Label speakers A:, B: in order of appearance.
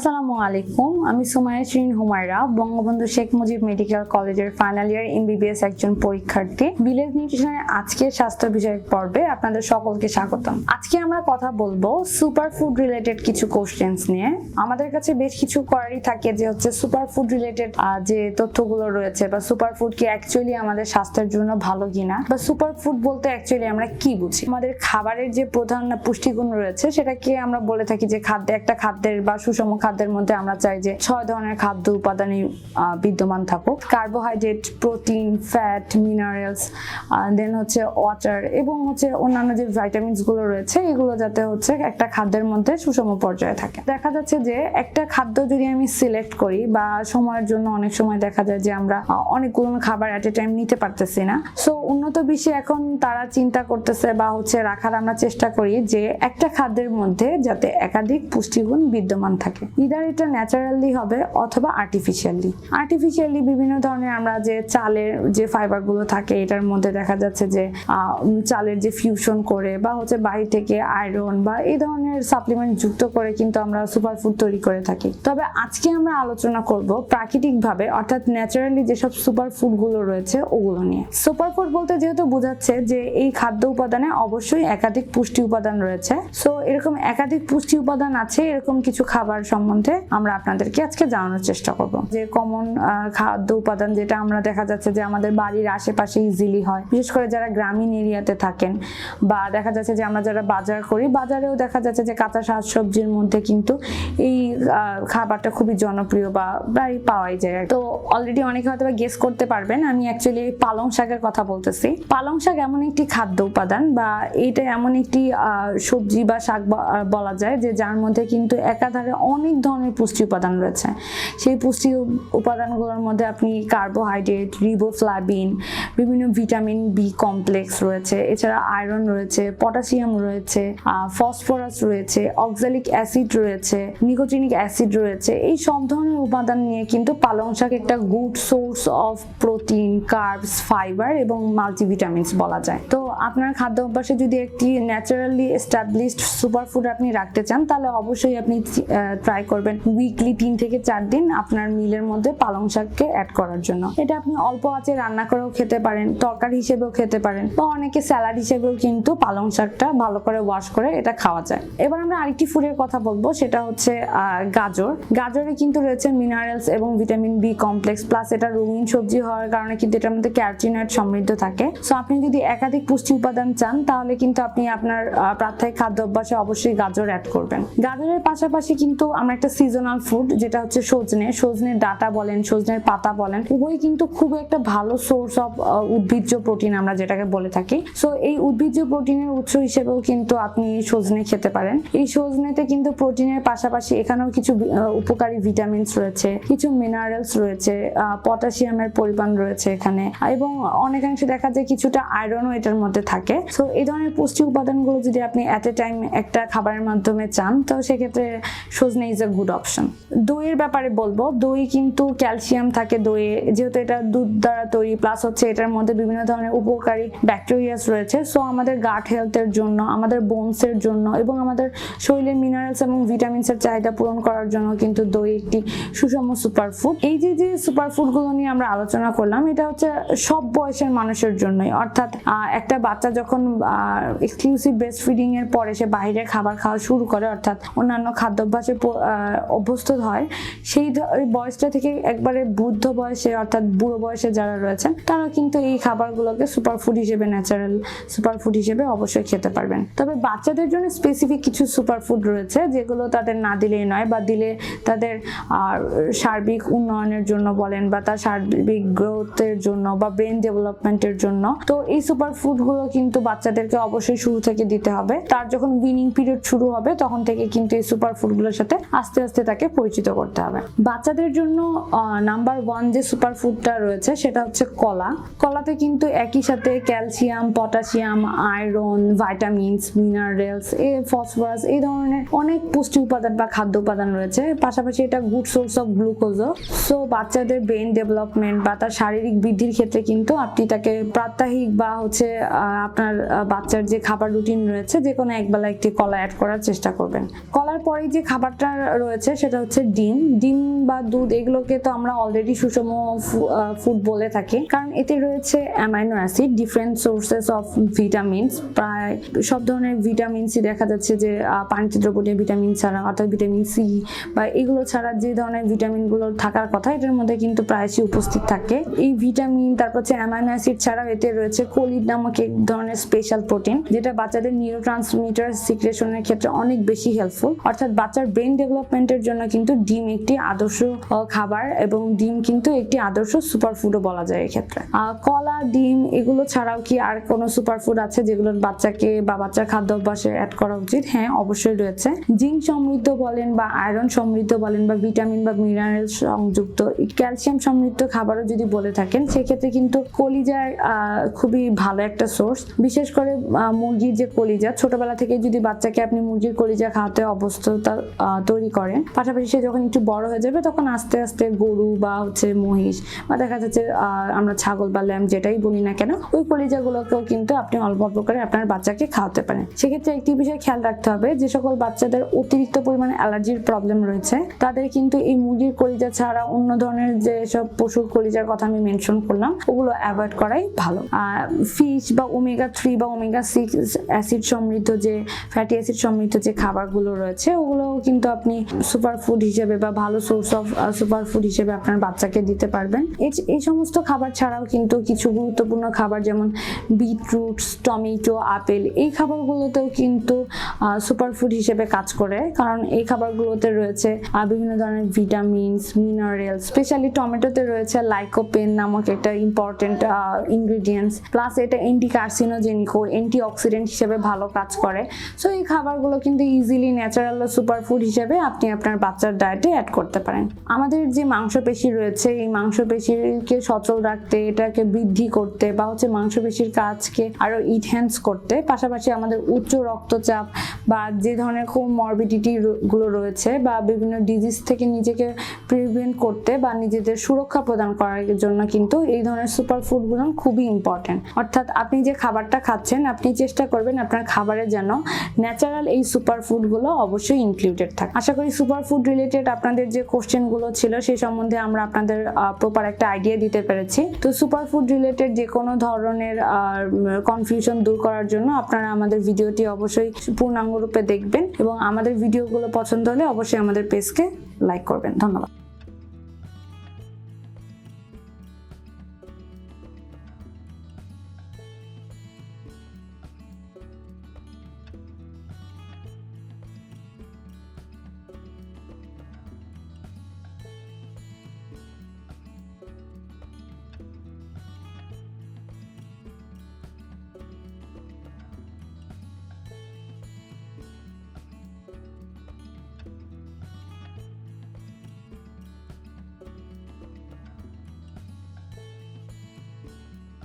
A: আসসালামু আলাইকুম। আমি সুমাইয়া শিরিন হুমায়রা, বঙ্গবন্ধু শেখ মুজিব মেডিকেল কলেজের ফাইনাল ইয়ার এমবিবিএস একজন পরীক্ষার্থী। ভিলেজ নিউট্রিশনের আজকের স্বাস্থ্য বিষয়ক পর্বে আপনাদের সকলকে স্বাগতম। আজকে আমরা কথা বলব সুপার ফুড রিলেটেড কিছু কোশ্চেন্স নিয়ে। আমাদের কাছে বেশ কিছু কোয়ারি থাকে যে হচ্ছে সুপার ফুড রিলেটেড যে তথ্যগুলো রয়েছে বা সুপার ফুড কি অ্যাকচুয়ালি আমাদের স্বাস্থ্যের জন্য ভালো কিনা? বা সুপার ফুড বলতে অ্যাকচুয়ালি আমরা কি বুঝি? আমাদের খাবারের যে প্রধান পুষ্টিগুণ রয়েছে সেটাকে আমরা বলে থাকি যে খাদ্য, একটা খাদ্যের বা সুষম খাদ্যের মধ্যে আমরা চাই যে ছয় ধরনের খাদ্য উপাদানই বিদ্যমান থাকুক। Carbohydrate, protein, fat, minerals then হচ্ছে ওয়াটার এবং হচ্ছে অন্যান্য যে গুলো রয়েছে, এগুলো যাতে হচ্ছে একটা খাদ্যের মধ্যে সুষম পর্যায়ে থাকে। দেখা যাচ্ছে যে একটা খাদ্য যদি আমি সিলেক্ট করি বা সময়ের জন্য অনেক সময় দেখা যায় যে আমরা অনেকগুলো খাবার অ্যাট এ টাইম নিতে পারতেছি না। সো উন্নত বিশ্বে এখন তারা চিন্তা করতেছে বা হচ্ছে রাখার আমরা চেষ্টা করি যে একটা খাদ্যের মধ্যে যাতে একাধিক পুষ্টিগুণ বিদ্যমান থাকে। ইদার এটা ন্যাচারালি হবে অথবা আর্টিফিশিয়ালি আর্টিফিশিয়ালি বিভিন্ন ধরনের আমরা যে চালের যে ফাইবারগুলো থাকে, এটার মধ্যে দেখা যাচ্ছে যে চালের যে ফিউশন করে বা হচ্ছে বাইরে থেকে আয়রন বা এই ধরনের সাপ্লিমেন্ট যুক্ত করে কিন্তু আমরা সুপার ফুড তৈরি করে থাকি। তবে আজকে আমরা আলোচনা করব প্রাকৃতিকভাবে, অর্থাৎ ন্যাচারালি যেসব সুপার ফুডগুলো রয়েছে, ওগুলো নিয়ে। সুপার ফুড বলতে যেহেতু বোঝাচ্ছে যে এই খাদ্য উপাদানে অবশ্যই একাধিক পুষ্টি উপাদান রয়েছে। সো এরকম একাধিক পুষ্টি উপাদান আছে, এরকম কিছু খাবার সম্বন্ধে আমরা আপনাদেরকে আজকে জানানোর চেষ্টা করব। যে কমন খাদ্য উপাদান যেটা আমরা দেখা যাচ্ছে যে আমাদের বাড়ির আশেপাশে ইজিলি হয়। বিশেষ করে যারা গ্রামীণ এরিয়াতে থাকেন বা দেখা যাচ্ছে যে আমরা যারা বাজার করি, বাজারেও দেখা যাচ্ছে যে কাঁচা শাকসবজির মধ্যে কিন্তু এই খাবারটা খুবই জনপ্রিয় বা প্রায় পাওয়াই যায় তো অলরেডি অনেকে হয়তো গেস করতে পারবেন, আমি অ্যাকচুয়ালি পালং শাকের কথা বলতেছি। পালং শাক এমন একটি খাদ্য উপাদান বা এটা এমন একটি সবজি বা শাক বলা যায় যে যার মধ্যে কিন্তু একাধারে অনেক ধরনের পুষ্টি উপাদান রয়েছে। সেই পুষ্টি উপাদানগুলোর মধ্যে আপনি কার্বোহাইড্রেট রিবোফ্লাবিন বিভিন্ন ভিটামিন বি কমপ্লেক্স রয়েছে। এছাড়া আয়রন রয়েছে পটাশিয়াম রয়েছে ফসফরাস রয়েছে অক্সালিক অ্যাসিড রয়েছে নিকোটিনিক অ্যাসিড রয়েছে। এই সব ধরনের উপাদান নিয়ে কিন্তু পালং শাক একটা good source of protein carbs fibre এবং মাল্টিভিটামিনস বলা যায়। তো আপনার খাদ্য অভ্যাসে যদি একটি ন্যাচারালি এস্টাবলিশড সুপারফুড আপনি রাখতে চান, তাহলে অবশ্যই আপনি ট্রাই করবেন উইকলি তিন থেকে চার দিন আপনার মিলের মধ্যে পালং শাককে অ্যাড করার জন্য। এটা আপনি অল্প আঁচে রান্না করেও খেতে পারেন, তরকারি হিসেবেও খেতে পারেন বা অনেকে স্যালাড হিসেবেও কিন্তু পালং শাকটা ভালো করে ওয়াশ করে এটা খাওয়া যায়। এবার আমরা আরেকটি ফুডের কথা বলব, সেটা হচ্ছে গাজর। গাজরে কিন্তু রয়েছে মিনারেলস এবং ভিটামিন বি কমপ্লেক্স প্লাস এটা রঙিন সবজি হওয়ার কারণে কিন্তু এটার মধ্যে ক্যারোটিনয়েড সমৃদ্ধ থাকে। সো আপনি যদি একাধিক পুষ্টি উপাদান চান, তাহলে কিন্তু আপনি আপনার প্রাত্যহিক খাদ্য অভ্যাসে অবশ্যই গাজর অ্যাড করবেন। গাজরের পাশাপাশি কিন্তু আমরা একটা সিজনাল ফুড যেটা হচ্ছে সজনে। সজনের ডাটা বলেন, সজনের পাতা বলেন উভয় কিন্তু খুব একটা ভালো সোর্স অফ উদ্ভিজ্জ প্রোটিন আমরা যেটাকে বলে থাকি। সো এই উদ্ভিজ্জ প্রোটিনের উৎস হিসেবেও কিন্তু আপনি সজনে খেতে পারেন। এই সজনেতে কিন্তু প্রোটিনের পাশাপাশি এখানেও কিছু উপকারী ভিটামিনস রয়েছে, কিছু মিনারেলস রয়েছে পটাশিয়ামের পরিমাণ রয়েছে এখানে। এবং অনেকাংশে দেখা যায় কিছুটা আয়রনও এটার মধ্যে থাকে। সো এই ধরনের পুষ্টি উপাদানগুলো যদি আপনি অ্যাট এ টাইম একটা খাবারের মাধ্যমে চান, তো সেক্ষেত্রে সজনে ইজ এ গুড অপশন দইয়ের ব্যাপারে বলব, দই কিন্তু ক্যালসিয়াম থাকে দইয়ে, যেহেতু এটা দুধ দ্বারা তৈরি প্লাস হচ্ছে এটার মধ্যে বিভিন্ন ধরনের উপকারী ব্যাকটেরিয়াস রয়েছে সো আমাদের গাট হেলথের জন্য, আমাদের বোনসের জন্য, এবং আমাদের শরীরের মিনারেলস এবং ভিটামিনসের চাহিদা পূরণ করার জন্য কিন্তু দই একটি সুষম সুপারফুড এই যে যে সুপারফুডগুলো নিয়ে আমরা আলোচনা করলাম, এটা হচ্ছে সব বয়সের মানুষের জন্যই, অর্থাৎ একটা বাচ্চা যখন এক্সক্লুসিভ ব্রেস্ট ফিডিং এর পরে সে বাইরে খাবার খাওয়া শুরু করে, অর্থাৎ অন্যান্য খাদ্যাভ্যাসে অভ্যস্ত হয়। সেই বয়সটা থেকে একবারে বৃদ্ধ বয়সে অর্থাৎ বুড়ো বয়সে যারা রয়েছেন, তারা কিন্তু এই খাবারগুলোকে সুপারফুড হিসেবে ন্যাচারাল সুপারফুড হিসেবে অবশ্যই খেতে পারবেন। তবে বাচ্চাদের জন্য স্পেসিফিক কিছু সুপারফুড রয়েছে, যেগুলো তাদের না দিলেই নয় বা দিলে তাদের সার্বিক উন্নয়নের জন্য বলেন বা তার সার্বিক গ্রোথের জন্য বা ব্রেন ডেভেলপমেন্টের জন্য। তো এই সুপার ফুডগুলো কিন্তু বাচ্চাদেরকে অবশ্যই শুরু থেকে দিতে হবে। তার যখন উইনিং পিরিয়ড শুরু হবে, তখন থেকে কিন্তু এই সুপার ফুডগুলোর সাথে আস্তে আস্তে তাকে পরিচিত করতে হবে। বাচ্চাদের জন্য নাম্বার ওয়ান যে সুপার ফুডটা রয়েছে সেটা হচ্ছে কলা। কলাতে কিন্তু একই সাথে calcium potassium iron vitamins minerals এ ফসফরাস এই ধরনের অনেক পুষ্টি উপাদান বা খাদ্য উপাদান রয়েছে। পাশাপাশি এটা গুড সোর্স অফ গ্লুকোজও সো বাচ্চাদের ব্রেন ডেভেলপমেন্ট বা তার শারীরিক বৃদ্ধির ক্ষেত্রে কিন্তু আপনি তাকে প্রাত্যহিক বা হচ্ছে আপনার বাচ্চার যে খাবার রুটিন রয়েছে যে কোনো একবেলা একটি কলা অ্যাড করার চেষ্টা করবেন। কলার পরেই যে খাবারটার রয়েছে সেটা হচ্ছে ডিম। ডিম বা দুধ এগুলোকে তো আমরা অলরেডি সুষম ফুড বলে থাকি। কারণ এতে রয়েছে amino acid different sources of vitamins প্রায় সব ধরনের ভিটামিনসই দেখা যাচ্ছে যে পানিতে দ্রবণীয় ভিটামিন ছাড়া, অর্থাৎ ভিটামিন সি বা এগুলো ছাড়া যে ধরনের ভিটামিনগুলো থাকার কথা, এটার মধ্যে কিন্তু প্রায়শই উপস্থিত থাকে। এই ভিটামিন তারপর হচ্ছে অ্যামাইনো অ্যাসিড ছাড়াও এতে রয়েছে কোলিড নামক এক ধরনের স্পেশাল প্রোটিন যেটা বাচ্চাদের নিউরো ট্রান্সমিটার সিক্রেশনের ক্ষেত্রে অনেক বেশি হেল্পফুল অর্থাৎ বাচ্চার ব্রেন ডেভেলপমেন্টের জন্য কিন্তু ডিম একটি আদর্শ খাবার এবং ডিম কিন্তু একটি আদর্শ সুপারফুডও বলা যায় এক্ষেত্রে। কলা ডিম এগুলো ছাড়াও কি আর কোনো সুপারফুড আছে যেগুলো বাচ্চাকে বা বাচ্চার খাদ্য অভ্যাসে অ্যাড করা উচিত? হ্যাঁ অবশ্যই রয়েছে। জিঙ্ক সমৃদ্ধ বলেন বা আয়রন সমৃদ্ধ বলেন বা ভিটামিন বা মিনারেল সংযুক্ত ক্যালসিয়াম সমৃদ্ধ খাবারও যদি বলে থাকেন সেক্ষেত্রে কিন্তু কলিজার খুবই ভালো একটা সোর্স বিশেষ করে মুরগির যে কলিজা ছোটবেলা থেকে যদি বাচ্চাকে আপনি মুরগির কলিজা খাওয়াতে আহ, তৈরি করেন পাশাপাশি সে যখন একটু বড় হয়ে যাবে, তখন আস্তে আস্তে গরু বা হচ্ছে মহিষ বা দেখা যাচ্ছে আমরা ছাগল বা ল্যাম যেটাই বলি না কেন, ওই কলিজাগুলোকেও কিন্তু আপনি অল্প অল্প করে আপনার বাচ্চাকে খাওয়াতে পারেন। সেক্ষেত্রে একটি বিষয় খেয়াল রাখতে হবে যে, সকল বাচ্চাদের অতিরিক্ত পরিমাণে অ্যালার্জির প্রবলেম রয়েছে। তাদের কিন্তু এই মুরগির কলিজা ছাড়া অন্য ধরনের যে সব পশুর কলিজার কথা আমি মেনশন করলাম, ওগুলো অ্যাভয়েড করাই ভালো। আর ফিশ বা ওমেগা থ্রি বা ওমেগা সিক্স অ্যাসিড সমৃদ্ধ যে ফ্যাটি অ্যাসিড সমৃদ্ধ যে খাবারগুলো রয়েছে ওগুলো কিন্তু আপনি সুপার ফুড হিসেবে বা ভালো সোর্স অফ সুপার ফুড হিসেবে আপনার বাচ্চাকে দিতে পারবেন। এই- সমস্ত খাবার ছাড়াও কিন্তু কিছু গুরুত্বপূর্ণ খাবার যেমন বিটরুট টমেটো আপেল এই খাবারগুলোতেও কিন্তু সুপার ফুড হিসেবে কাজ করে। কারণ এই খাবারগুলোতে রয়েছে বিভিন্ন ধরনের ভিটামিনস মিনারেল স্পেশালি টমেটোতে রয়েছে লাইকোপেন নামক একটা ইম্পর্টেন্ট ইনগ্রিডিয়েন্টস প্লাস এটা অ্যান্টি কার্সিনোজেনিক ও অ্যান্টি অক্সিডেন্ট হিসেবে ভালো কাজ করে। সো এই খাবারগুলো কিন্তু ইজিলি ন্যাচারাল সুপার ফুড হিসেবে আপনি আপনার বাচ্চার ডায়েটে অ্যাড করতে পারেন। আমাদের যে মাংসপেশি রয়েছে, এই মাংসপেশিকে সচল রাখতে, এটাকে বৃদ্ধি করতে বা হচ্ছে মাংসপেশির কাজকে আরও ইনহ্যান্স করতে, পাশাপাশি আমাদের উচ্চ রক্তচাপ বা যে ধরনের খুব মরবিডিটি গুলো রয়েছে বা বিভিন্ন ডিজিজ থেকে নিজেকে প্রিভেন্ট করতে বা নিজেদের সুরক্ষা প্রদান করার জন্য কিন্তু এই ধরনের সুপার ফুডগুলো খুবই ইম্পর্টেন্ট অর্থাৎ আপনি যে খাবারটা খাচ্ছেন, আপনি চেষ্টা করবেন আপনার খাবারে যেন ন্যাচারাল এই সুপার ফুডগুলো অবশ্যই ইনক্লুডেড থাকে। আশা করি সুপার ফুড রিলেটেড আপনাদের যে কোশ্চেনগুলো ছিল, সেই সম্বন্ধে আমরা আপনাদের প্রপার একটা আইডিয়া দিতে পেরেছি। তো সুপার ফুড রিলেটেড যে কোনো ধরনের কনফিউশন দূর করার জন্য আপনারা আমাদের ভিডিওটি অবশ্যই পূর্ণাঙ্গ রূপে দেখবেন এবং আমাদের ভিডিওগুলো পছন্দ হলে অবশ্যই আমাদের পেজকে লাইক করবেন। ধন্যবাদ।